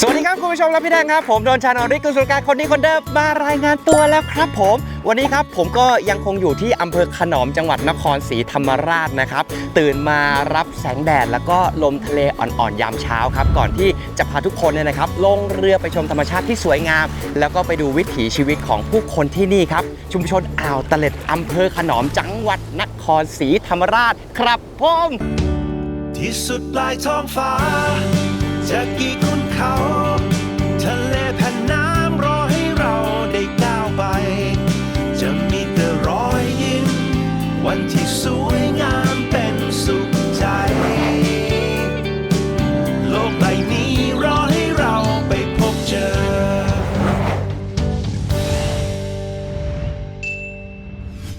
สวัสดีครับคุณผู้ชมและพี่แดงครับ ผมโดนชานอริกุลสุรการคนนี้คนเดิมมารายงานตัวแล้วครับผม วันนี้ครับผมก็ยังคงอยู่ที่อำเภอขนอมจังหวัดนครศรีธรรมราชนะครับ ตื่นมารับแสงแดดแล้วก็ลมทะเลอ่อนๆยามเช้าครับ ก่อนที่จะพาทุกคนเนี่ยนะครับลงเรือไปชมธรรมชาติที่สวยงาม แล้วก็ไปดูวิถีชีวิตของผู้คนที่นี่ครับ ชุมชนอ่าวตะเล็ดอำเภอขนอมจังหวัดนครศรีธรรมราชครับผมที่สุดปลายท้องฟ้า จะกี่คุณเขา ทะเลแผ่นน้ำรอให้เราได้ก้าวไป จะมีแต่รอยยิ้ม วันที่สวยงามเป็นสุขใจ โลกใบนี้รอให้เราไปพบเจอ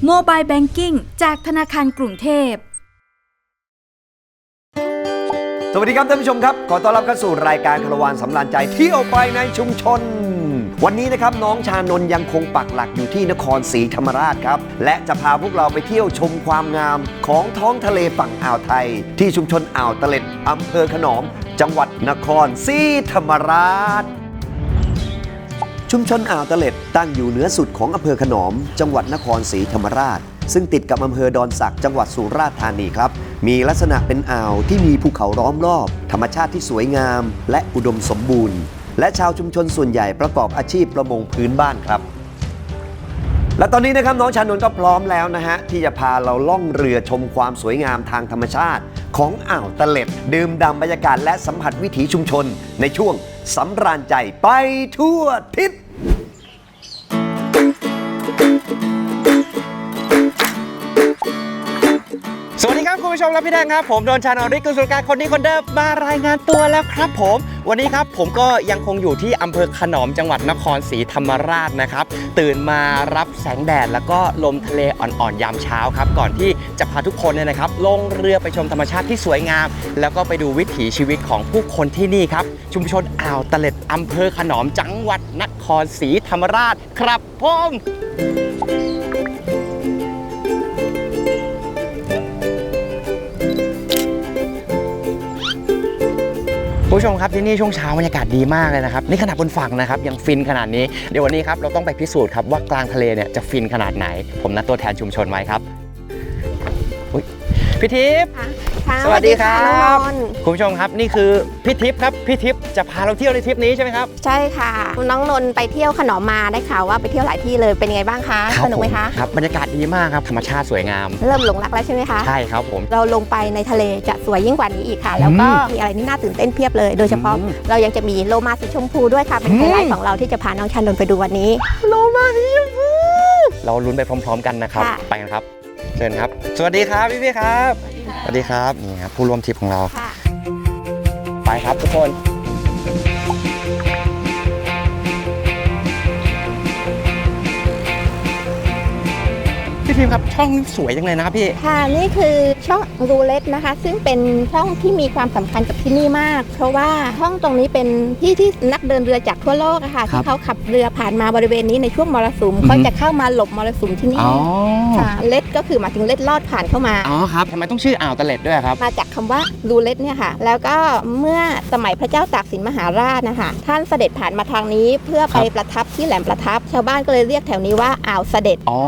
โมบายแบงกิ้งจากธนาคารกรุงเทพ วัสดีครับท่านผู้ชมครับ ขอต้อนรับเข้าสู่รายการคารวานสำราญใจเที่ยวไปในชุมชน วันนี้นะครับน้องชานนท์ยังคงปักหลักอยู่ที่นครศรีธรรมราชครับ และจะพาพวกเราไปเที่ยวชมความงามของท้องทะเลฝั่งอ่าวไทย ที่ชุมชนอ่าวตะเล็ดอำเภอขนอม จังหวัดนครศรีธรรมราชชุมชนอ่าวตะเล็ดตั้งอยู่เหนือสุดของอำเภอขนอม จังหวัดนครศรีธรรมราช ซึ่งติดกับอำเภอดอนสักจังหวัดสุราษฎร์ธานีครับ มีลักษณะเป็นอ่าวที่มีภูเขาล้อมรอบ ธรรมชาติที่สวยงาม และอุดมสมบูรณ์ และชาวชุมชนส่วนใหญ่ประกอบอาชีพประมงพื้นบ้านครับและตอนนี้นะครับน้องชานนท์ก็พร้อมแล้วนะฮะ ที่จะพาเราล่องเรือชมความสวยงามทางธรรมชาติ ของอ่าวตะเล็ด ดื่มด่ำบรรยากาศและสัมผัสวิถีชุมชน ในช่วงสำราญใจไปทั่วทิศ คุณผู้ชมและพี่แดงครับ ผมโดนชานริกุสุการคนนี้คนเดิมมารายงานตัวแล้วครับผม วันนี้ครับผมก็ยังคงอยู่ที่อำเภอขนอมจังหวัดนครศรีธรรมราชนะครับ ตื่นมารับแสงแดดแล้วก็ลมทะเลอ่อนๆยามเช้าครับ ก่อนที่จะพาทุกคนเนี่ยนะครับลงเรือไปชมธรรมชาติที่สวยงาม แล้วก็ไปดูวิถีชีวิตของผู้คนที่นี่ครับ ชุมชนอ่าวตะเล็ดอำเภอขนอมจังหวัดนครศรีธรรมราชครับผม ผู้ชมครับที่นี่ช่วงเช้าบรรยากาศดีมากเลยนะครับนี่ขนาดบนฝั่งนะครับยังฟินขนาดนี้เดี๋ยววันนี้ครับเราต้องไปพิสูจน์ครับว่ากลางทะเลเนี่ยจะฟินขนาดไหน ผมนัดตัวแทนชุมชนไว้ครับพี่ทิพย์ ค่ะสวัสดีครับน้องนนท์คุณผู้ชมครับนี่คือพี่ทิพย์ครับพี่ทิพย์จะพาเราเที่ยวในทริปนี้ใช่ไหมครับ ใช่ค่ะน้องนนท์ไปเที่ยวขนอมมาได้ข่าวว่าไปเที่ยวหลายที่เลยเป็นยังไงบ้างคะครับสนุกไหมผคะครับบรรยากาศดีมากครับธรรมชาติสวยงาม เริ่มหลงรักแล้วใช่ไหมคะใช่ครับผม เราลงไปในทะเลจะสวยยิ่งกว่านี้อีกค่ะ แล้วก็อืมมีอะไรที่น่าตื่นเต้นเพียบเลย โดยเฉพาะอืมเรายังจะมีโลมาสีชมพูด้วยค่ะเป็นอืม ไฮไลท์ของเราที่จะพาน้องชานนท์ไปดูวันนี้ โลมาสีชมพูเราลุ้นไปพร้อม ๆ กันนะครับค่ะ ไปกันครับเชิญครับ สวัสดีครับพี่พี่ครับ สวัสดี ครับนี่ครับผู้ร่วมทริปของเรา ค่ะ ไปครับทุกคน พี่พิมพ์ครับช่องสวยจังเลยนะครับพี่ ค่ะนี่คือช่องรูเล็ตนะคะ ซึ่งเป็นช่องที่มีความสำคัญกับที่นี่มาก เพราะว่าช่องตรงนี้เป็นที่ที่นักเดินเรือจากทั่วโลกอะค่ะครับที่เขาขับเรือผ่านมาบริเวณนี้ในช่วงมรสุมอือฮึ เขาจะเข้ามาหลบมรสุมที่นี่อ๋อค่ะเล็ดก็คือหมายถึงเล็ดลอดผ่านเข้ามา อ๋อครับทำไมต้องชื่ออ่าวตะเล็ดด้วยครับ มาจากคำว่ารูเล็ตเนี่ยค่ะ แล้วก็เมื่อสมัยพระเจ้าตากสินมหาราชนะคะ ท่านเสด็จผ่านมาทางนี้เพื่อไปครับ ประทับที่แหลมประทับ ชาวบ้านก็เลยเรียกแถวนี้ว่าอ่าวเสด็จ อ๋อ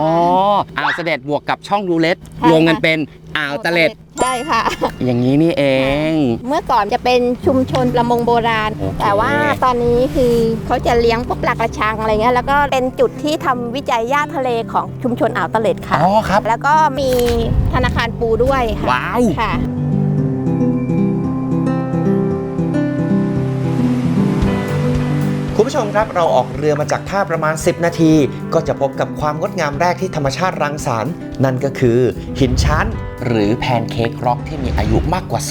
อ่าวเสด็จบวกกับช่องรูเล็ตใช่รวมกันค่ะ เป็นอ่าวตะเล็ดใช่ค่ะ อย่างนี้นี่เอง เมื่อก่อนจะเป็นชุมชนประมงโบราณ โอเค แต่ว่าตอนนี้คือเขาจะเลี้ยงพวกปลากระชังอะไรเงี้ยแล้วก็เป็นจุดที่ทำวิจัยย่าทะเลของชุมชนอ่าวตะเล็ดค่ะ อ๋อครับ แล้วก็มีธนาคารปูด้วยค่ะว้าว ค่ะ คุณผู้ชมครับเราออกเรือมาจากท่าประมาณ 10 นาที ก็จะพบกับความงดงามแรกที่ธรรมชาติรังสรรค์นั่นก็คือ หินชั้น หรือแพนเค้กร็อกที่มีอายุมากกว่า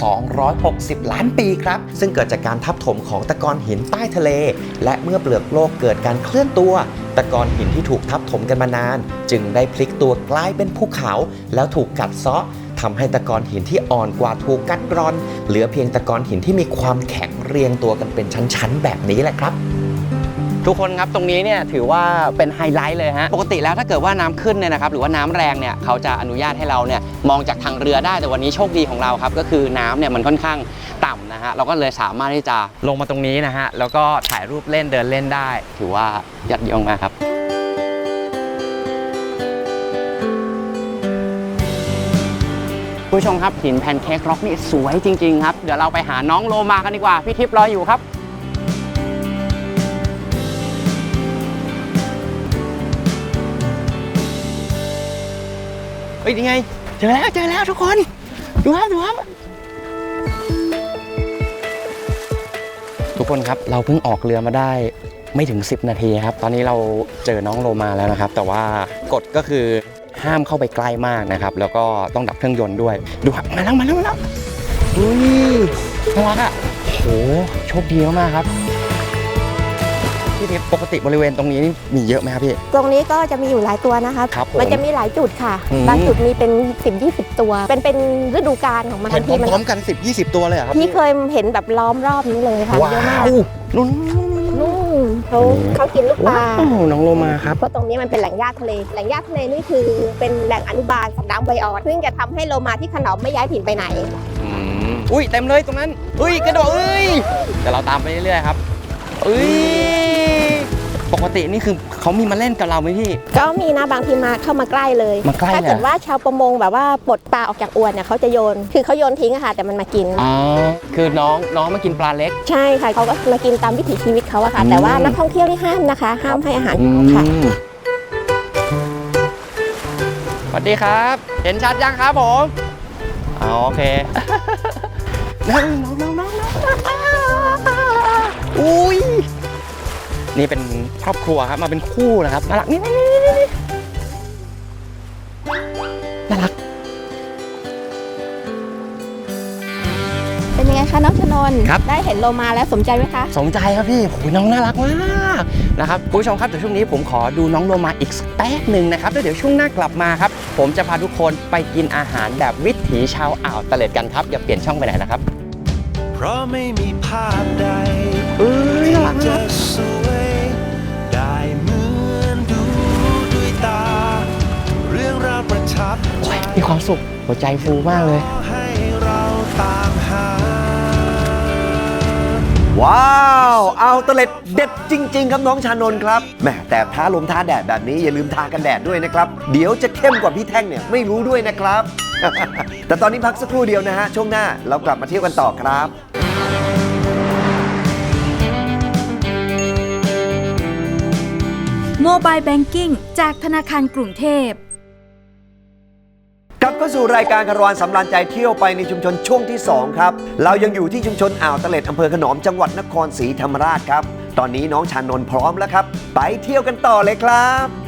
260 ล้านปีครับ ซึ่งเกิดจากการทับถมของตะกอนหินใต้ทะเล และเมื่อเปลือกโลกเกิดการเคลื่อนตัว ตะกอนหินที่ถูกทับถมกันมานาน จึงได้พลิกตัวกลายเป็นภูเขา แล้วถูกกัดเซาะทำให้ตะกอนหินที่อ่อนกว่าถูกกัดกร่อน เหลือเพียงตะกอนหินที่มีความแข็งเรียงตัวกันเป็นชั้นๆ แบบนี้แหละครับ ทุกคนครับตรงนี้เนี่ยถือว่าเป็นไฮไลท์เลยฮะปกติแล้วถ้าเกิดว่าน้ำขึ้นเนี่ยนะครับหรือว่าน้ำแรงเนี่ยเขาจะอนุญาตให้เราเนี่ยมองจากทางเรือได้แต่วันนี้โชคดีของเราครับก็คือน้ำเนี่ยมันค่อนข้างต่ำนะฮะเราก็เลยสามารถที่จะลงมาตรงนี้นะฮะแล้วก็ถ่ายรูปเล่นเดินเล่นได้ ถือว่ายอดเยี่ยมมากครับผู้ชมครับหินแพนเค้กร็อกนี่สวยจริงๆครับเดี๋ยวเราไปหาน้องโลมากันดีกว่าพี่ทิพย์รออยู่ครับ ฮ้ยนี่ไง เจอแล้วเจอแล้วทุกคน ดูครับดูครับ ทุกคนครับเราเพิ่งออกเรือมาได้ไม่ถึง 10 นาทีครับ ตอนนี้เราเจอน้องโลมาแล้วนะครับ แต่ว่ากฎก็คือห้ามเข้าไปใกล้มากนะครับ แล้วก็ต้องดับเครื่องยนต์ด้วย ดูครับมาแล้วมาแล้วมาแล้วอุ้ยน่ารักอะโหโชคดีมากๆครับ พี่ทิพย์ปกติบริเวณตรงนี้นี่มีเยอะไหมครับพี่ ตรงนี้ก็จะมีอยู่หลายตัวนะคะครับผมมันจะมีหลายจุดค่ะ อืม บางจุดมีเป็น10 20 ตัว เป็นเป็นฤดูกาลของมันเห็นที่มันพร้อมๆกัน 10 20 ตัวเลยเหรอครับพี่เคยเห็นแบบล้อมรอบนี้เลยค่ะว้าเยอะมากวนุ่นนู่นเขาเขากินลูกปลา ว้าวน้องโลมาครับ เพราะตรงนี้มันเป็นแหล่งหญ้าทะเล แหล่งหญ้าทะเลนี่คือเป็นแหล่งอนุบาลสัตว์น้ำไวออดซึ่งจะทำให้โลมาที่ขนอมไม่ย้ายถิ่นไปไหนอืมอุ้ยเต็มเลยตรงนั้นอุ้ยกระโดดอุ้ยเดี๋ยวเราตามไปเรื่อยๆครับอุ้ย ปกตินี่คือเขามีมาเล่นกับเราไหมพี่ ก็มีนะบางทีมาเข้ามาใกล้เลยมาใกล้ถ้าเลยเกิดว่าชาวประมงแบบว่าปลดปลาออกจากอวนเนี่ยเขาจะโยน คือเขาโยนทิ้งอะค่ะแต่มันมากินอ๋อคือน้องน้องมากินปลาเล็ก ใช่ค่ะเขาก็มากินตามวิถีชีวิตเขาอะค่ะอืมแต่ว่านักท่องเที่ยวนี่ห้ามนะคะ ห้ามให้อาหารอืค่ะมสวัสดีครับ เห็นชัดยังครับผมอ๋อโอเคนั่งน้องน้องน้องน้องอุ้ย นี่เป็นครอบครัวครับมาเป็นคู่นะครับน่ารักนี่นี่นี่นี่นี่น่ารัก เป็นยังไงคะน้องชนนท์ครับ ได้เห็นโลมาแล้วสมใจไหมคะ สมใจครับพี่โอ้ยน้องน่ารักมากนะครับคุณผู้ชมครับเดี๋ยวช่วงนี้ผมขอดูน้องโลมาอีกสักแป๊บหนึ่งนะครับแล้วเดี๋ยวช่วงหน้ากลับมาครับ ผมจะพาทุกคนไปกินอาหารแบบวิถีชาวอ่าวตะเล็ดกันครับอย่าเปลี่ยนช่องไปไหนนะครับ เพราะไม่มีภาพใดเอ้ยน่ารักจะมากสวย โอ้ยมีความสุขหัวใจฟูมากเลยให้เราตามหาว้าวเอาตะเล็ดเด็ดจริง ๆ ครับน้องชานนท์ครับแหมแต่ท้าลมท้าแดดแบบนี้อย่าลืมทากันแดดด้วยนะครับ เดี๋ยวจะเข้มกว่าพี่แท่งเนี่ยไม่รู้ด้วยนะครับ แต่ตอนนี้พักสักครู่เดียวนะฮะ ช่วงหน้าเรากลับมาเที่ยวกันต่อครับโมบายแบงกิ้งจากธนาคารกรุงเทพ กลับเข้าสู่รายการคารวานสำราญใจเที่ยวไปในชุมชนช่วงที่ 2 ครับ เรายังอยู่ที่ชุมชนอ่าวตะเล็ดอำเภอขนอมจังหวัดนครศรีธรรมราชครับ ตอนนี้น้องชานนท์พร้อมแล้วครับ ไปเที่ยวกันต่อเลยครับ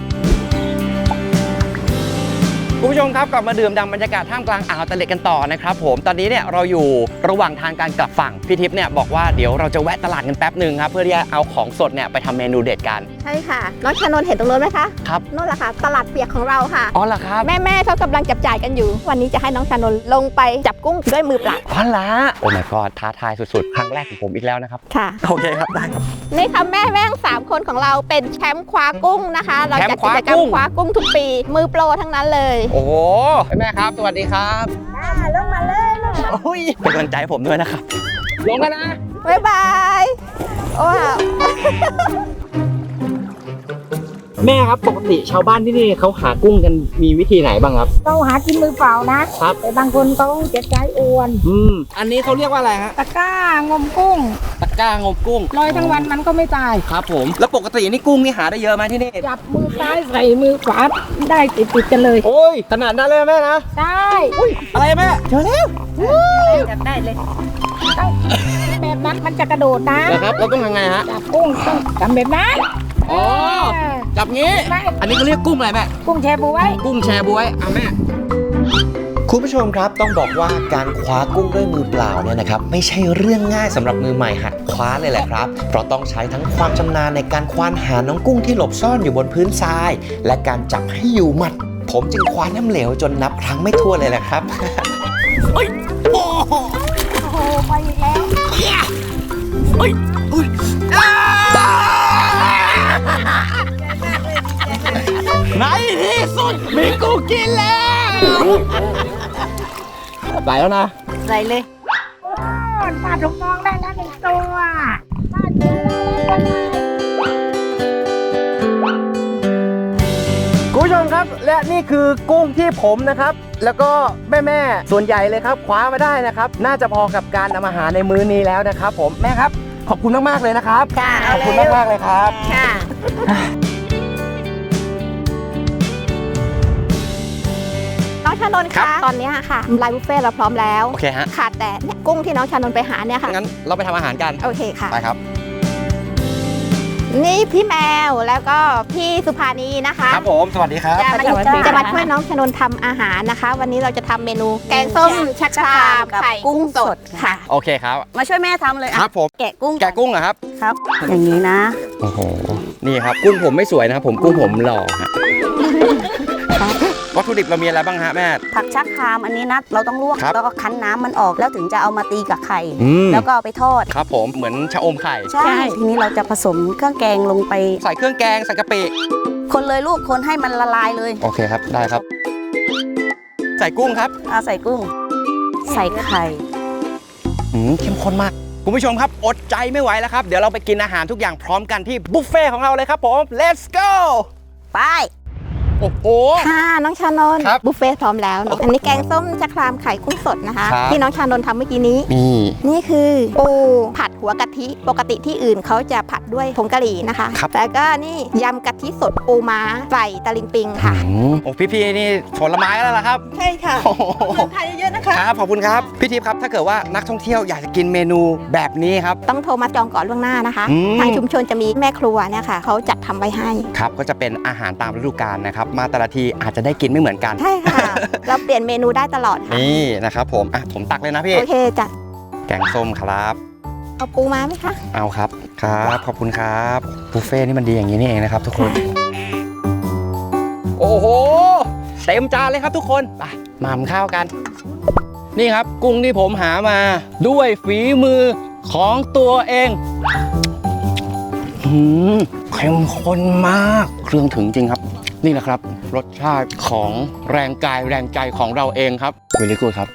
คุณผู้ชมครับกลับมาดื่มด่ำบรรยากาศท่ามกลางอ่าวตะเล็ดกันต่อนะครับผมตอนนี้เนี่ยเราอยู่ระหว่างทางการกลับฝั่งพี่ทิพย์เนี่ยบอกว่าเดี๋ยวเราจะแวะตลาดกันแป๊บหนึ่งครับเพื่อที่จะเอาของสดเนี่ยไปทำเมนูเด็ดกัน ใช่ค่ะน้องชานนท์เห็นตรงนู้นไหมคะครับนู่นแหละค่ะ ตลาดเปียกของเราค่ะ อ๋อเหรอครับแม่แม่ๆเขากำลังจับจ่ายกันอยู่ วันนี้จะให้น้องชานนท์ลงไปจับกุ้งด้วยมือเปล่าอ๋อละโอ้ my god ท้าทายสุดๆ ครั้งแรกของผมอีกแล้วนะครับ ค่ะ โอเคครับ ได้ครับ นี่ค่ะแม่แม่งสามคนของเราเป็นแชมป์คว้ากุ้งนะคะ เราจัดแชมป์คกิว้าจกรรกุ้มง คว้ากุ้งทุกปี มือโปรทั้งนั้นเลยโอ้โหแม่ครับ สวัสดีครับลงมาเลยลงมาโอ้ยเป็นกำลังใจให้ผมด้วยนะครับ ลงกันนะ บ๊ายบายว้าว แม่ครับปกติชาวบ้านที่นี่เขาหากุ้งกันมีวิธีไหนบ้างครับ เราหากินมือเปล่านะ ครับ แต่บางคนเขาจะใช้อวนอืมอันนี้เขาเรียกว่าอะไรฮะตะกร้างมกุ้งตะกร้างมกุ้งลอยทั้งวันมันก็ไม่ตาย ครับผม แล้วปกตินี่กุ้งนี่หาได้เยอะไหมที่นี่ จับมือซ้ายใส่มือขวาได้ติดติดๆกันเลยโอ้ยขนาดนั้นเลยแม่นะได้อะไรแม่เจอแล้วจับได้เลยต้องแบบนั้นมันจะกระโดดนะนะครับเราต้องยังไงฮะจับกุ้งต้องทำแบบนั้นอ๋อ เออ จับงี้ไม่อันนี้เขาเรียกกุ้งอะไรแม่ กุ้งแชบวย กุ้งแชร์บวยอะแม่ คุณผู้ชมครับต้องบอกว่าการคว้ากุ้งด้วยมือเปล่าเนี่ยนะครับไม่ใช่เรื่องง่ายสำหรับมือใหม่หัดคว้าเลยแหละครับ เพราะต้องใช้ทั้งความชำนาญในการควานหาน้องกุ้งที่หลบซ่อนอยู่บนพื้นทราย และการจับให้อยู่หมัด ผมจึงคว้าน้ำเหลวจนนับครั้งไม่ทั่วนเลยแหละครับ โอ้โหไปอีกแล้ว ในที่สุดมีกูกินแล้วไหลแล้วนะ ใส่เลยปลาถุงมองได้แล้วหนึ่งตัวปลาถุงมองได้คุณผู้ชมครับ และนี่คือกุ้งที่ผมนะครับ แล้วก็แม่แม่ๆส่วนใหญ่เลยครับคว้ามาได้นะครับ น่าจะพอกับการนำอาหารในมื้อนี้แล้วนะครับ ผมแม่ครับ ขอบคุณมากๆเลยนะครับค่ะขอบคุณมากๆเลยครับค่ะ ชานนท์ครัคะ บ ตอนเนี้ยค่ะไลน์บุฟเฟ่ต์เราพร้อมแล้ว โอเคฮะ ขาดแต่เนี่ยกุ้งที่น้องชานนท์ไปหาเนี่ยค่ะ งั้นเราไปทำอาหารกัน โอเคค่ะ ไปครับ นี่พี่แมวแล้วก็พี่สุภานีนะคะ ครับผม สวัสดีครับ จะมาจะมาช่วยน้องชนนท์ทำอาหารนะคะ วันนี้เราจะททำเมนูแกงส้มชักชามไข่กุ้งสดค่ะ โอเคครับ มาช่วยแม่ทำเลยคอะรับผม แกะกุ้งแกะกุ้งเหรอครับ ครับ อย่างนี้นะ โอ้โห นี่ครับ กุ้งผมไม่สวยนะครับผม กุ้งผมหล่อฮะ วัตถุดิบเรามีอะไรบ้างฮะแม่ ผักชักคามอันนี้นะเราต้องลวกครับแล้วก็คั้นน้ำมันออกแล้วถึงจะเอามาตีกับไข่ อืม แล้วก็เอาไปทอด ครับผมเหมือนชะอมไข่ ใช่ ทีนี้เราจะผสมเครื่องแกงลงไป ใส่เครื่องแกงใส่กะปิคนเลยลูกคนให้มันละลายเลยโอเคครับได้ครับ ใส่กุ้งครับ เอาใส่กุ้ง ใส่ไข่ อืมเข้มข้นมาก คุณผู้ชมครับ อดใจไม่ไหวแล้วครับ เดี๋ยวเราไปกินอาหารทุกอย่างพร้อมกันที่บุฟเฟ่ของเราเลยครับผม let's go ไป โอ้โห ค่ะน้องชานนท์ครับบุฟเฟ่ต์พร้อมแล้วเนอะอันนี้แกงส้มชักครามไข่กุ้งสดนะคะ ครับ ที่น้องชานนท์ทำเมื่อกี้นี้ นี่ นี่คือปูผัดหัวกะทิ ปกติที่อื่นเขาจะผัดด้วยผงกะหรี่นะคะ ครับแล้วก็นี่ยำกะทิสดปูม้าใส่ตะลิงปิงค่ะ อืมโอ้พี่ๆนี่ผลไม้แล้วล่ะครับใช่ค่ะโอ้โหทานเยอะๆนะคะครับขอบคุณครับพี่ทิพย์ครับถ้าเกิดว่านักท่องเที่ยวอยากจะกินเมนูแบบนี้ครับ ต้องโทรมาจองก่อนล่วงหน้านะคะ อืม ทางชุมชนจะมีแม่ครัวเนี่ยค่ะเขาจัดทำไว้ให้ ครับก็จะเป็นอาหารตามฤดูกาลนะครับมาแต่ละทีอาจจะได้กินไม่เหมือนกันใช่ค่ะ เราเปลี่ยนเมนูได้ตลอดค่ะนี่นะครับผมอะผมตักเลยนะพี่โอเคจ้ะแกงส้มครับเอาปูมาไหมคะเอาครับครับขอบคุณครับบุฟเฟ่ต์นี่มันดีอย่างนี้นี่เองนะครับทุกคน โอ้โหเต็มจานเลยครับทุกคนไปมาทำข้าวกัน นี่ครับกุ้งที่ผมหามาด้วยฝีมือของตัวเองหืมเข้มข้นมาก เครื่องถึงจริงครับ นี่แหละครับ รสชาติของแรงกายแรงใจของเราเองครับวิลลี่กูดครับ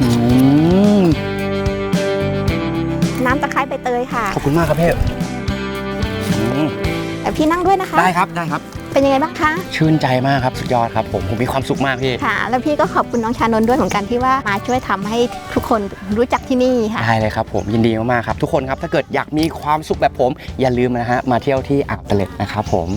อืมน้ำตะไคร้ใบเตยค่ะ ขอบคุณมากครับพี่อืมแต่พี่นั่งด้วยนะคะ ได้ครับได้ครับ เป็นยังไงบ้างคะชื่นใจมากครับสุดยอดครับผมผมมีความสุขมากพี่ค่ะ แล้วพี่ก็ขอบคุณน้องชานนท์ด้วยเหมือนกันที่ว่ามาช่วยทำให้ทุกคนรู้จักที่นี่ค่ะ ได้เลยครับผมยินดีมากๆครับ ทุกคนครับถ้าเกิดอยากมีความสุขแบบผม อย่าลืมนะฮะมาเที่ยวที่อ่าวตะเล็ดนะครับผม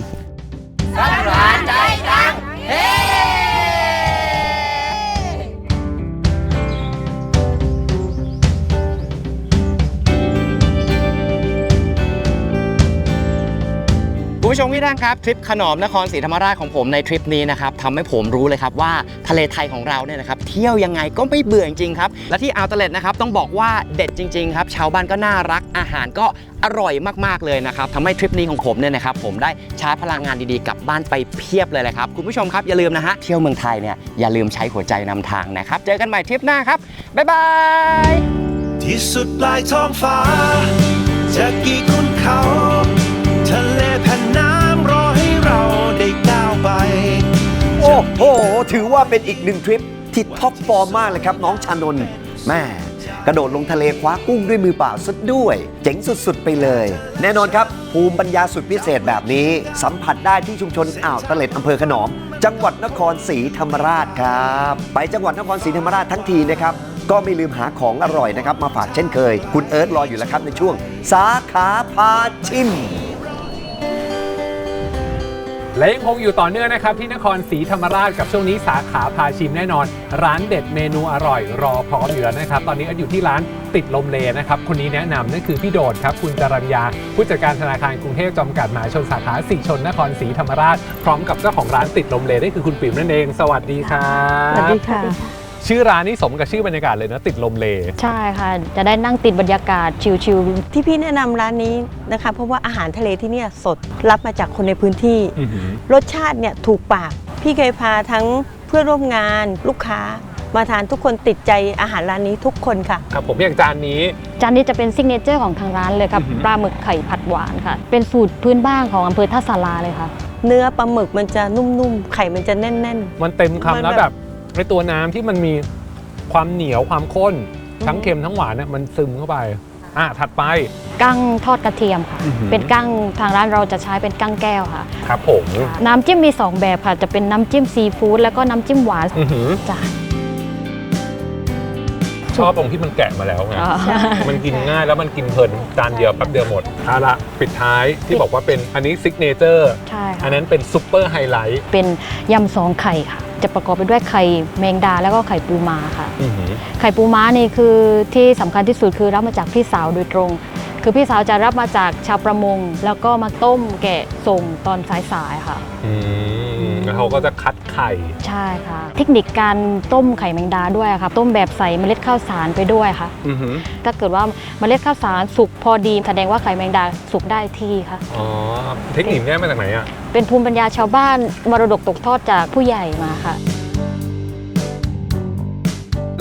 ผู้ชมที่นั่งครับทริปขนอมนครศรีธรรมราชของผมในทริปนี้นะครับทำให้ผมรู้เลยครับว่าทะเลไทยของเราเนี่ยนะครับเที่ยวยังไงก็ไม่เบื่อจริงครับและที่อ่าวตะเล็ดนะครับต้องบอกว่าเด็ดจริงๆครับชาวบ้านก็น่ารักอาหารก็อร่อยมากๆเลยนะครับทำให้ทริปนี้ของผมเนี่ยนะครับผมได้ชาร์จพลังงานดีๆกลับบ้านไปเพียบเลยเลยครับคุณผู้ชมครับอย่าลืมนะฮะเที่ยวเมืองไทยเนี่ยอย่าลืมใช้หัวใจนำทางนะครับเจอกันใหม่ทริปหน้าครับบ๊ายบายที่สุดปลายท้องฟ้าจะกี่ขุนเขา เป็นอีกหนึ่งทริปที่ท็อปฟอร์มมากเลยครับ น้องชานนท์แม่กระโดดลงทะเลคว้ากุ้งด้วยมือเปล่าสุดด้วย เจ๋งสุดๆไปเลย แน่นอนครับ ภูมิปัญญาสุดพิเศษแบบนี้ สัมผัสได้ที่ชุมชนอ่าวตะเล็ดอำเภอขนอม จังหวัดนครศรีธรรมราชครับ ไปจังหวัดนครศรีธรรมราชทั้งทีนะครับก็ไม่ลืมหาของอร่อยนะครับ มาฝากเช่นเคย คุณเอิร์ธรออยู่แล้วครับในช่วง สาขาพาชิม และยังคงอยู่ต่อเนื่องนะครับที่นครศรีธรรมราชกับช่วงนี้สาขาพาชิมแน่นอน ร้านเด็ดเมนูอร่อยรอพร้อมอยู่แล้วนะครับ ตอนนี้อยู่ที่ร้านติดลมเลนะครับ คนนี้แนะนำนั่นคือพี่โดดครับ คุณจรัญญา ผู้จัดการธนาคารกรุงเทพจำกัดมหาชนสาขาสีชนนครศรีธรรมราช พร้อมกับเจ้าของร้านติดลมเลนั่นคือคุณปิ่มนั่นเอง สวัสดีครับ สวัสดีค่ะ ชื่อร้านนี่สมกับชื่อบรรยากาศเลยนะติดลมเล ใช่ค่ะ จะได้นั่งติดบรรยากาศชิลที่พี่แนะนำร้านนี้นะคะ เพราะว่าอาหารทะเลที่เนี่ยสดรับมาจากคนในพื้นที่ อื้อหือ รสชาติเนี่ยถูกปาก พี่เคยพาทั้งเพื่อนร่วมงานลูกค้า มาทานทุกคนติดใจอาหารร้านนี้ทุกคนค่ะ ครับผมอย่างจานนี้จานนี้จะเป็นซิกเนเจอร์ของทางร้านเลยครับอือหือ ปลาหมึกไข่ผัดหวานค่ะ เป็นสูตรพื้นบ้านของอำเภอท่าสาราเลยค่ะ เนื้อปลาหมึกมันจะนุ่มๆ ไข่มันจะแน่น มันเต็มคำมันแล้วแบบ แบบ ในตัวน้ำที่มันมีความเหนียวความข้น ทั้งเค็มทั้งหวานเนี่ยมันซึมเข้าไป อะถัดไป กั้งทอดกระเทียมค่ะ อื้อหือ เป็นกั้งทางร้านเราจะใช้เป็นกั้งแก้วค่ะ ครับผมน้ำจิ้มมี 2 แบบค่ะ จะเป็นน้ำจิ้มซีฟู้ดแล้วก็น้ำจิ้มหวานอื้อหือจ้ะชอบตรงที่มันแกะมาแล้วไง อ๋อ มันกินง่ายแล้วมันกินเพลินจานเดียวแป๊บเดียวหมดเอาละปิดท้ายที่บอกว่าเป็นอันนี้ซิกเนเจอร์ใช่ค่ะอันนั้นเป็นซุปเปอร์ไฮไลท์เป็นยำสองไข่ค่ะ จะประกอบไปด้วยไข่แมงดาแล้วก็ไข่ปูม้าค่ะ อื้อหือ ไข่ปูม้านี่คือที่สำคัญที่สุดคือรับมาจากพี่สาวโดยตรง คือพี่สาวจะรับมาจากชาวประมง แล้วก็มาต้มแกะส่งตอนสายๆค่ะ อืม แล้วเขาก็จะคัดไข่ ใช่ค่ะ เทคนิคการต้มไข่แมงดาด้วยค่ะ ต้มแบบใส่เมล็ดข้าวสารไปด้วยค่ะ อือหือถ้าเกิดว่าเมล็ดข้าวสารสุกพอดี แสดงว่าไข่แมงดาสุกได้ที่ค่ะ อ๋อ เทคนิคนี้มาจากไหนอะ เป็นภูมิปัญญาชาวบ้านมรดกตกทอดจากผู้ใหญ่มาค่ะ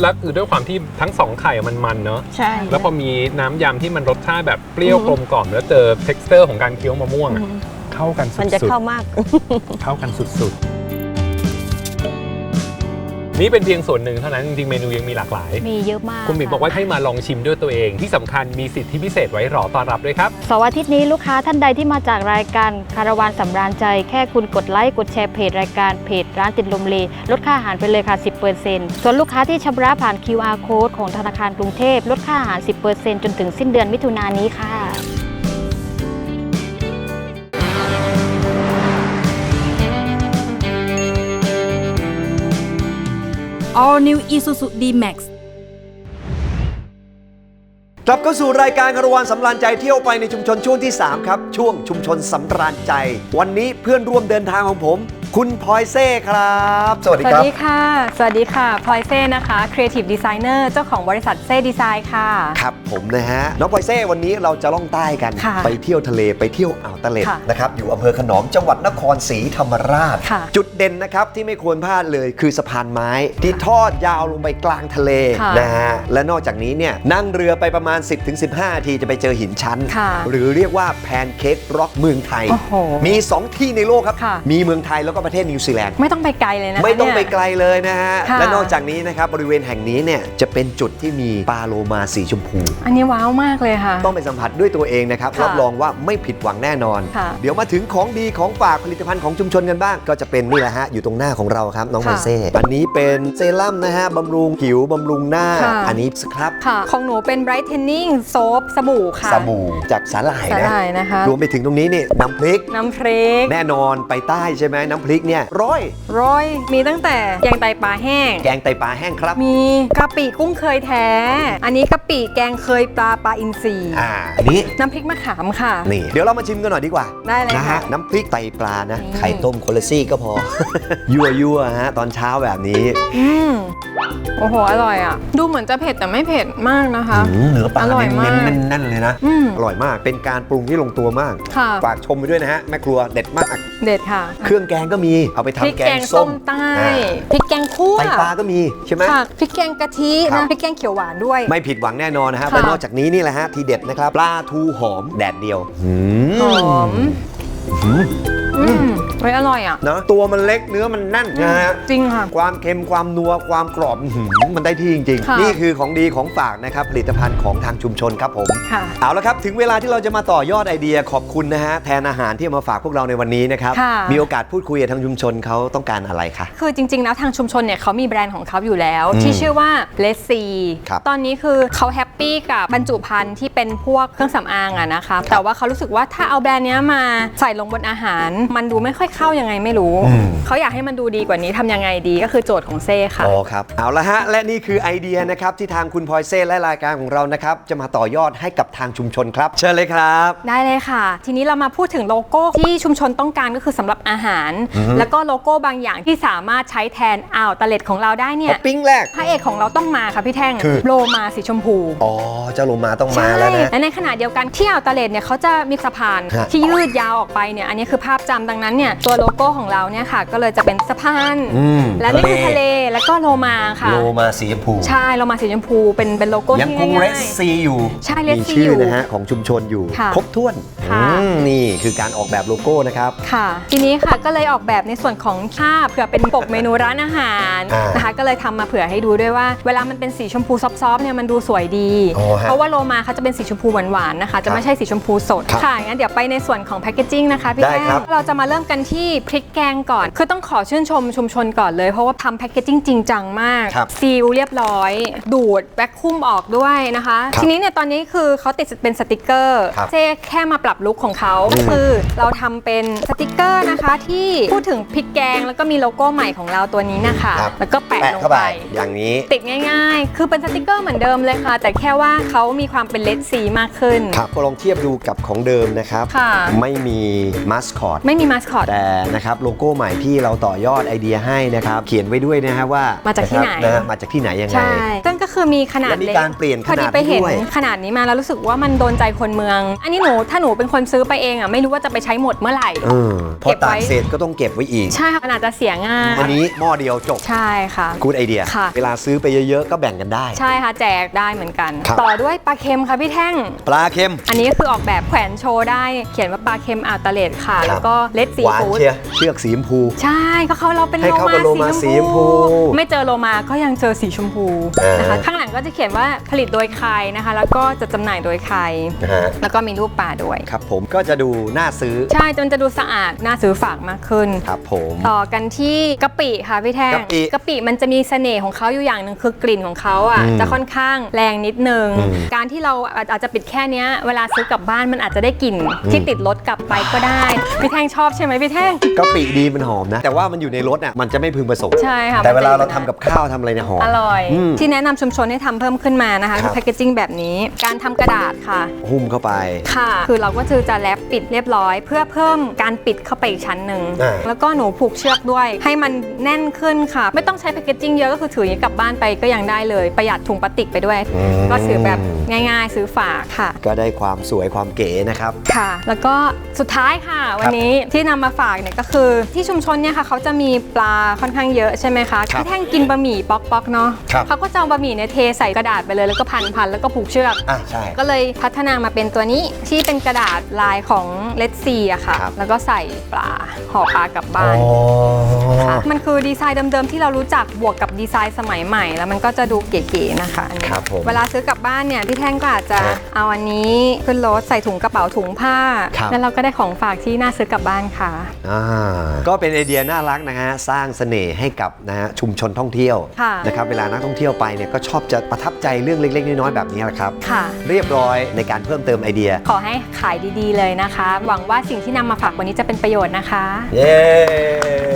แล้วคือด้วยความที่ทั้งสองไข่มันมันๆเนอะๆใช่ แล้วพอมีน้ำยำที่มันรสชาติแบบเปรี้ยวกลมกล่อมแล้วเจอ t e x t อร์ของการเคี้ยวมะม่วงอะ เข้ากันสุดๆ มันจะเข้ามาก เข้ากันสุดๆ นี่เป็นเพียงส่วนหนึ่งเท่านั้นจริงๆเมนูยังมีหลากหลาย มีเยอะมากคุณหมิงค่ะบอกว่าให้มาลองชิมด้วยตัวเอง ที่สำคัญมีสิทธิพิเศษไว้รอต้อนรับด้วยครับ เสาร์อาทิตย์นี้ลูกค้าท่านใดที่มาจากรายการคาราวานสำราญใจ แค่คุณกดไลค์กดแชร์เพจรายการเพจร้านติดลมเลลดค่าอาหารไปเลยค่ะ 10%ส่วนลูกค้าที่ชำระผ่าน QR code ของธนาคารกรุงเทพลดค่าอาหาร 10%จนถึงสิ้นเดือนมิถุนายนนี้ค่ะ all-new Isuzu D-Max ลับเข้าสู่รายการคารวานสำราญใจเที่ยวไปในชุมชนช่วงที่ 3 ครับ ช่วงชุมชนสำราญใจ วันนี้เพื่อนร่วมเดินทางของผม คุณพลอยเซ่ครับ สวัสดีสวัคสรับดีค่ะ สวัสดีค่ะ พลอยเซ่นะคะ Creative Designer เจ้าของบริษัทเซ่ดีไซน์ค่ะ ครับผมนะฮะ น้องพลอยเซ่วันนี้เราจะล่องใต้กัน ค่ะไปเที่ยวทะเลไปเที่ยวอ่าวตะเล็ดค่ะนะครับอยู่อำเภอขนอมจังหวัดนครศรีธรรมราช ค่ะจุดเด่นนะครับที่ไม่ควรพลาดเลยคือสะพานไม้ ที่ทอดยาวลงไปกลางทะเลค่ะ นะฮะและนอกจากนี้เนี่ยนั่งเรือไปประมาณ10-15นาทีจะไปเจอหินชั้นค่ะหรือเรียกว่าแพนเค้กร็อกเมืองไทยโอ้โหมี 2 ที่ในโลกครับค่ะมีเมืองไทยแล้วก็ประเทศนิวซีแลนด์ ไม่ต้องไปไกลเลยนะคะไม่ต้องไปเนี่ยไกลเลยนะฮะค่ะและนอกจากนี้นะครับบริเวณแห่งนี้เนี่ยจะเป็นจุดที่มีปลาโลมาสีชมพู อันนี้ว้าวมากเลยค่ะ ต้องไปสัมผัสด้วยตัวเองนะครับค่ะรับรองว่าไม่ผิดหวังแน่นอนค่ะเดี๋ยวมาถึงของดีของฝากผลิตภัณฑ์ของชุมชนกันบ้าง ก็จะเป็นนี่แหละฮะอยู่ตรงหน้าของเราครับน้องค่ะมันเซ่อันนี้เป็นเซรั่มนะฮะบำรุงผิวบำรุงหน้าค่ะอันนี้สครับค่ะของหนูเป็น Brightening Soap สบู่ค่ะสบู่จากสาหร่ายสานะหร่ายนะคะ รวมไปถึงตรงนี้นี่น้ำพริก น้ำพริกแน่นอนไปใต้ใช่ไหมน้ำพริกเนี่ยร้อย ร้อยมีตั้งแต่แกงไตปลาแห้ง แกงไตปลาแห้งครับมีกะปิกุ้งเคยแท้ อันนี้กะปิแกงเคยปลาปลาอินทรีอ่าอันนี้น้ำพริกมะขามค่ะ นี่เดี๋ยวเรามาชิมกันหน่อยดีกว่าได้เลยนะค่ะฮะน้ำพริกไตปลานะ นี่ ไข่ต้มคนละซี่ก็พอ ยั่วยั่วๆฮะตอนเช้าแบบนี้ อืม โอ้โห อร่อยอะ ดูเหมือนจะเผ็ดแต่ไม่เผ็ดมากนะคะหืมเนื้อปลาอร่อยเน้มากนๆแน่นๆเลยนะ อืมอร่อยมาก เป็นการปรุงที่ลงตัวมาก ค่ะ ฝากชมไปด้วยนะฮะ แม่ครัวเด็ดมาก เด็ดค่ะเครื่องแกงก็มี เอาไปพริกทำแกแกงงส้ส้มมใต้อ่าพริกแกงคั่วไตปลาก็มีใช่ไหม ค่ะพริกแกงกะทิครันะบพริกแกงเขียวหวานด้วย ไม่ผิดหวังแน่นอนนะฮะค่ะ และนอกจากนี้นี่แหละฮะทีเด็ดนะครับ ปลาทูหอมแดดเดียวหืมหอมหืมอืม เฮ้ยอร่อยอะ นะตัวมันเล็กเนื้อมันแน่นนะฮะจริงค่ะ ความเค็มความนัวความกรอบอื้อหือมันได้ที่จริง ค่ะๆ นี่คือของดีของฝากนะครับ ผลิตภัณฑ์ของทางชุมชนครับผม ค่ะ เอาละครับ ถึงเวลาที่เราจะมาต่อยอดไอเดียขอบคุณนะฮะ แทนอาหารที่เอามาฝากพวกเราในวันนี้นะครับ ค่ะ มีโอกาสพูดคุยกับทางชุมชนเขาต้องการอะไรคะ คือจริงๆ แล้วทางชุมชนเนี่ยเขามีแบรนด์ของเขาอยู่แล้ว อืมที่ชื่อว่าเลสซีครับตอนนี้คือเขาแฮปปี้กับบรรจุภัณฑ์ที่เป็นพวกเครื่องสำอางอะนะคะ แต่ว่าเขารู้สึกว่าถ้าเอาแบรนด์เนี้ยมาใส่ลงบนอาหาร มันดูไม่ค่อยเข้ายังไงไม่รู้ อืม เขาอยากให้มันดูดีกว่านี้ทำยังไงดีก็คือโจทย์ของเซ่ค่ะ อ๋อครับ เอาละฮะ และนี่คือไอเดียนะครับที่ทางคุณพลอยเซ่และรายการของเรานะครับ จะมาต่อยอดให้กับทางชุมชนครับ เชิญเลยครับ ได้เลยค่ะ ทีนี้เรามาพูดถึงโลโก้ที่ชุมชนต้องการก็คือสำหรับอาหารอือฮึแล้วก็โลโก้บางอย่างที่สามารถใช้แทนอ่าวตะเล็ดของเราได้เนี่อ๋ยอปิ้งแรก พระเอกของเราต้องมาค่ะพี่แท่งคือ โลมาสีชมพู อ๋อ เจ้าโลมาต้องมาใช่แล้วนะ และในขณะเดียวกันที่อ่าวตะเลดเนี่ยเขาจะมีสะพานฮะที่ยืดยาวออกไปเนี่ยอันนี้คือภาพจำดังนั้นเนี่ยตัวโลโก้ของเราเนี่ยค่ะ ก็เลยจะเป็นสะพานอืมและนี่คือทะเลแล้วก็โลมาค่ะโลมาสีชมพูใช่โลมาสีชมพูเป็นเป็นโลโก้ยังที่คงง่ายๆเรสซีอยู่ใช่ Red มี Sea ชื่ออยู่นะฮะของชุมชนอยู่ค่ะครบถ้วนค่ะ อืมนี่คือการออกแบบโลโก้นะครับ ค่ะ ทีนี้ค่ะก็เลยออกแบบในส่วนของภาพเผื่อเป็นปกเมนูร้านอาหารอ่านนะคะ ก็เลยทำมาเผื่อให้ดูด้วยว่า เวลามันเป็นสีชมพูซอฟต์ๆเนี่ยมันดูสวยดีอ๋อฮะเพราะว่าโลมาเขาจะเป็นสีชมพูหวานๆนะคะ จะไม่ใช่สีชมพูสดครับค่ะงั้นเดี๋ยวไปในส่วนของแพคเกจิ้งนะคะพี่ได้แก้ครัวบเราจะมาเริ่มกันที่พริกแกงก่อน คือต้องขอชื่นชมชุมชนก่อนเลย เพราะว่าทำแพคเกจิ้งจริงจังมากครับซีลเรียบร้อย ดูดแบ็คคุ้มออกด้วยนะคะ ครับทีนี้เนี่ยตอนนี้คือเขาติดเป็นสติกเกอร์ครับเจ๊แค่มาปรับลุคของเขาก็คือเราทำเป็นสติกเกอร์นะคะ ที่พูดถึงพริกแกงแล้วก็มีโลโก้ใหม่ของเราตัวนี้นะคะ ครับแล้วก็แปะแปะลงเข้าไป ไป อย่างนี้ ติดง่ายๆ คือเป็นสติกเกอร์เหมือนเดิมเลยค่ะ แต่แค่ว่าเขามีความเป็นเลดสีมากขึ้น ครับลองเทียบดูกับของเดิมนะครับ ค่ะ ไม่มีมาสคอต ไม่มีมาสคอต แต่นะครับโลโก้ใหม่ที่เราต่อยอดไอเดียให้นะครับเขียนไว้ด้วยนะฮะว่ามาจากที่ไหนะครับะมาจากที่ไหนยังไง ใช่ซึ่งก็ คือมีขนาดและมีเล็กการเปลี่ยนพอดีขนาดไปเห็นด้วย ขนาดนี้มาแล้วรู้สึกว่ามันโดนใจคนเมือง อันนี้หนูถ้าหนูเป็นคนซื้อไปเองอะไม่รู้ว่าจะไปใช้หมดเมื่อไหร่ เออพอเก็บไว้ตากเสร็จก็ต้องเก็บไว้อีก ใช่ค่ะมันอาจจะเสียง่ายอันนี้หม้อเดียวจบ ใช่ค่ะ กูดไอเดีย ค่ะ เวลาซื้อไปเยอะๆ ก็แบ่งกันได้ ใช่ค่ะแจกได้เหมือนกัน ครับ ต่อด้วยปลาเค็มค่ะพี่แท่ง ปลาเค็ม อันนี้ก็คือออกแบบแขวนโชว์ได้ เขียนว่าปลาเค็มอ่าวตะเลดค่ะ ครับ แล้วก็เลดซีหวานฟู้ดเชียร์เชือกสีชมพู ใช่ก็เขาเราเป็นให้เข้ากับโลมาสีชมพู ไม่เจอโลมาก็ยังเจอสีชมพูเออนะคะข้างหลังก็จะเขียนว่าผลิตโดยใครนะคะ แล้วก็จะจำหน่ายโดยใคร นะฮะแล้วก็มีรูปปลาด้วย ครับผมก็จะดูน่าซื้อใช่จนจะดูสะอาดน่าซื้อฝากมากขึ้น ครับผม ต่อกันที่กะปิค่ะพี่แท่งกะปิกะปิมันจะมีเสน่ห์ของเขาอยู่อย่างหนึ่งคือกลิ่นของเขาอะอืมจะค่อนข้างแรงนิดนึง อืมการที่เราอาจจะปิดแค่เนี้ยเวลาซื้อกลับบ้านมันอาจจะได้กลิ่นอืม ที่ติดรถกลับไปก็ได้พี่แท่งชอบใช่ไหมพี่แท่ง กะปิดีมันหอมนะ แต่ว่ามันอยู่ในรถอะมันจะไม่พึงประสงค์ใช่ค่ะแต่เวลามันจะเราทำกับข้าวทำอะไรเนี่ยหอม อร่อย อืมที่แนะนำชุมชนให้ทำเพิ่มขึ้นมานะคะครับแพคเกจิ้งแบบนี้ การทำกระดาษค่ะหุ้มเข้าไปค่ะ คือเราก็คือจะแรปปิดเรียบร้อย เพื่อเพิ่มการปิดเข้าไปอีกชั้นหนึ่งอ่าแล้วก็หนูผูกเชือกด้วย ให้มันแน่นขึ้นค่ะ ไม่ต้องใช้แพคเกจิ้งเยอะก็คือถืออย่างนี้กลับบ้านไปก็ยังได้เลยประหยัดถุงพลาสติกไปด้วยอืมก็ซื้อแบบง่าย ๆ ซื้อฝากค่ะ ก็ได้ความสวยความเก๋นะครับค่ะ แล้วก็สุดท้ายค่ะ วันนี้ที่นำมาฝากเนี่ยก็คือที่ชุมชนเนี่ยค่ะเขาจะมีปลาค่อนข้างเยอะใช่ไหมคะครับพี่แท่งกินบะหมี่ป๊อกๆเนาะครับเขาก็จะเอาบะหมี่เนี่ยเทใส่กระดาษไปเลยแล้วก็พันพันๆแล้วก็ผูกเชือก อะใช่ ก็เลยพัฒนามาเป็นตัวนี้ที่เป็นกระดาษลายของเลดซีอะค่ะ ครับ แล้วก็ใส่ปลาห่อปลากลับบ้านค่ะมันคือดีไซน์เดิมๆ ที่เรารู้จักบวกกับดีไซน์สมัยใหม่ แล้วมันก็จะดูเก๋ๆนะคะอันนี้ครับผมเวลาซื้อกลับบ้านเนี่ยพี่แท่งก็อาจจะฮะเอาอันนี้ขึ้นรถใส่ถุงกระเป๋าถุงผ้า ครับ แล้วเราก็ได้ของฝากที่น่าซื้อกลับบ้านค่ะ อ่าก็เป็นไอเดียน่ารักนะฮะสร้างเสน่ห์ให้กับนะฮะชุมชนท่องเที่ยวค่ะนะครับเวลานักท่องเที่ยวไปเนี่ยก็ชอบจะประทับใจเรื่องเล็ก ๆ น้อยๆแบบนี้แหละครับค่ะ เรียบร้อยในการเพิ่มเติมไอเดีย ขอให้ขายดีๆเลยนะคะ หวังว่าสิ่งที่นำมาฝากวันนี้จะเป็นประโยชน์นะคะ เย้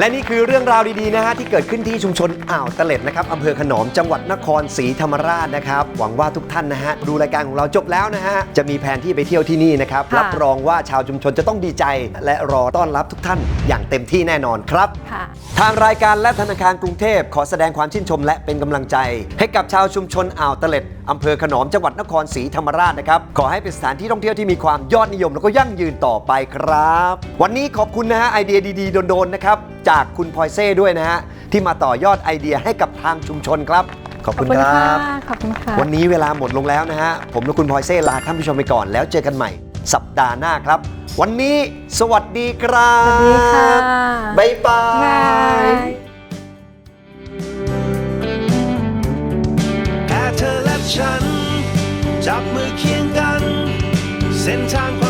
และนี่คือเรื่องราวดีๆนะฮะที่เกิดขึ้นที่ชุมชนอ่าวตะเล็ดนะครับอำเภอขนอมจังหวัดนครศรีธรรมราชนะครับ หวังว่าทุกท่านนะฮะดูรายการของเราจบแล้วนะฮะจะมีแผนที่ไปเที่ยวที่นี่นะครับค่ะ รับรองว่าชาวชุมชนจะต้องดีใจ และรอต้อนรับทุกท่านอย่างเต็มที่แน่นอนครับ ค่ะ ทางรายการและธนาคารกรุงเทพขอแสดงความชื่นชมและเป็นกำลังใจ ให้กับชาวชุมชนอ่าวตะเล็ดอำเภอขนอมจังหวัดนครศรีธรรมราชนะครับ ขอให้เป็นสถานที่ท่องเที่ยวที่มีความยอดนิยม แล้วก็ยั่งยืนต่อไปครับ วันนี้ขอบคุณนะฮะไอเดียดีๆโดนๆนะครับ จากคุณพลอยเซ่ด้วยนะฮะ ที่มาต่อยอดไอเดียให้กับทางชุมชนครับ ขอบขอบคุณคุณคค่ะรับ ขอบคุณค่ะ วันนี้เวลาหมดลงแล้วนะฮะ ผมและคุณพลอยเซ่ลาท่านผู้ชมไปก่อนแล้วเจอกันใหม่ สัปดาห์หน้าครับ วันนี้สวัสดีครับสวัสดีค่ะบ๊ายบายแค่เธอและฉัน จับมือเคียงกัน เส้นทางความฝันมันก็